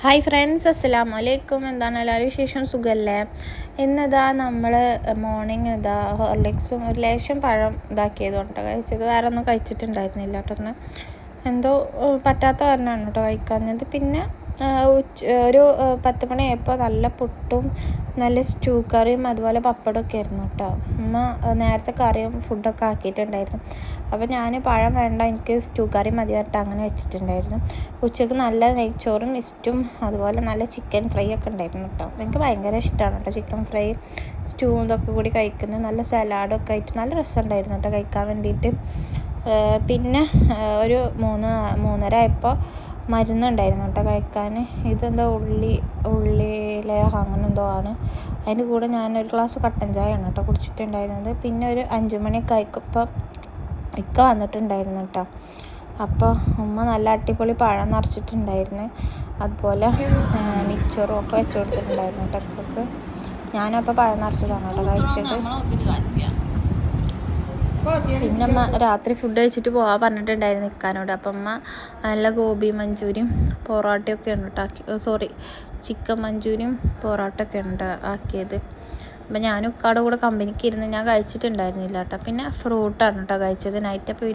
Hi friends അസ്സലാമു വലൈക്കും എന്താണ് എല്ലാവരും വിശേഷം? സുഖമല്ലേ ഇന്നിതാ നമ്മൾ മോർണിംഗ് ഇതാ ഹോർലിക്സും ഒരു ലേശം പഴം ഇതാക്കിയത് കൊണ്ട് കഴിച്ചത്. വേറെ ഒന്നും കഴിച്ചിട്ടുണ്ടായിരുന്നില്ല കേട്ടോ എന്തോ പറ്റാത്ത കാരണമാണ് കേട്ടോ കഴിക്കാഞ്ഞത്. പിന്നെ ഒരു പത്ത് മണിയായപ്പോൾ നല്ല പുട്ടും നല്ല സ്റ്റൂ കറിയും അതുപോലെ പപ്പടമൊക്കെ ആയിരുന്നു കേട്ടോ അമ്മ നേരത്തെ കറിയും ഫുഡൊക്കെ ആക്കിയിട്ടുണ്ടായിരുന്നു. അപ്പോൾ ഞാൻ പഴം വേണ്ട എനിക്ക് സ്റ്റൂ കറി മതി പറഞ്ഞിട്ട് അങ്ങനെ വെച്ചിട്ടുണ്ടായിരുന്നു. ഉച്ചയ്ക്ക് നല്ല നെയ്ച്ചോറും ഇസ്റ്റും അതുപോലെ നല്ല ചിക്കൻ ഫ്രൈ ഒക്കെ ഉണ്ടായിരുന്നു കേട്ടോ എനിക്ക് ഭയങ്കര ഇഷ്ടമാണ് കേട്ടോ ചിക്കൻ ഫ്രൈ സ്റ്റൂ ഇതൊക്കെ കൂടി കഴിക്കുന്നത്. നല്ല സലാഡൊക്കെ ആയിട്ട് നല്ല രസമുണ്ടായിരുന്നു കേട്ടോ കഴിക്കാൻ വേണ്ടിയിട്ട്. പിന്നെ ഒരു മൂന്ന് മൂന്നര ആയപ്പോൾ മരുന്നുണ്ടായിരുന്നു കേട്ടോ കഴിക്കാൻ. ഇതെന്തോ ഉള്ളി ഉള്ളിയിലെ അങ്ങനെ എന്തോ ആണ്. അതിന്റെ കൂടെ ഞാനൊരു ഗ്ലാസ് കട്ടൻ ചായയാണ് കേട്ടോ കുടിച്ചിട്ടുണ്ടായിരുന്നത്. പിന്നെ ഒരു അഞ്ച് മണിയൊക്കെ ആയിക്കപ്പോൾ ഇക്ക വന്നിട്ടുണ്ടായിരുന്നു കേട്ടോ. അപ്പോൾ ഉമ്മ നല്ല അടിപൊളി പഴം നിറച്ചിട്ടുണ്ടായിരുന്നു. അതുപോലെ മിച്ചറും ഒക്കെ വെച്ച് കൊടുത്തിട്ടുണ്ടായിരുന്നു കേട്ടോ ഇക്കക്ക്. ഞാനപ്പോൾ പഴം നിറച്ചിട്ടാണ് കേട്ടോ കഴിച്ചത്. പിന്നെ അമ്മ രാത്രി ഫുഡ് കഴിച്ചിട്ട് പോകാൻ പറഞ്ഞിട്ടുണ്ടായിരുന്നു നിൽക്കാനോട് അപ്പം അമ്മ നല്ല ഗോബി മഞ്ചൂരിയും പൊറോട്ടയൊക്കെയാണ് കേട്ടോ ആക്കി സോറി ചിക്കൻ മഞ്ചൂരിയും പൊറോട്ടയൊക്കെയാണ് ഉണ്ട് ആക്കിയത്. അപ്പം ഞാനും ഉക്കാടെ കൂടെ കമ്പനിക്ക് ഇരുന്ന് ഞാൻ കഴിച്ചിട്ടുണ്ടായിരുന്നില്ല കേട്ടോ പിന്നെ ഫ്രൂട്ടാണ് കേട്ടോ കഴിച്ചത്. നൈറ്റ് അപ്പോൾ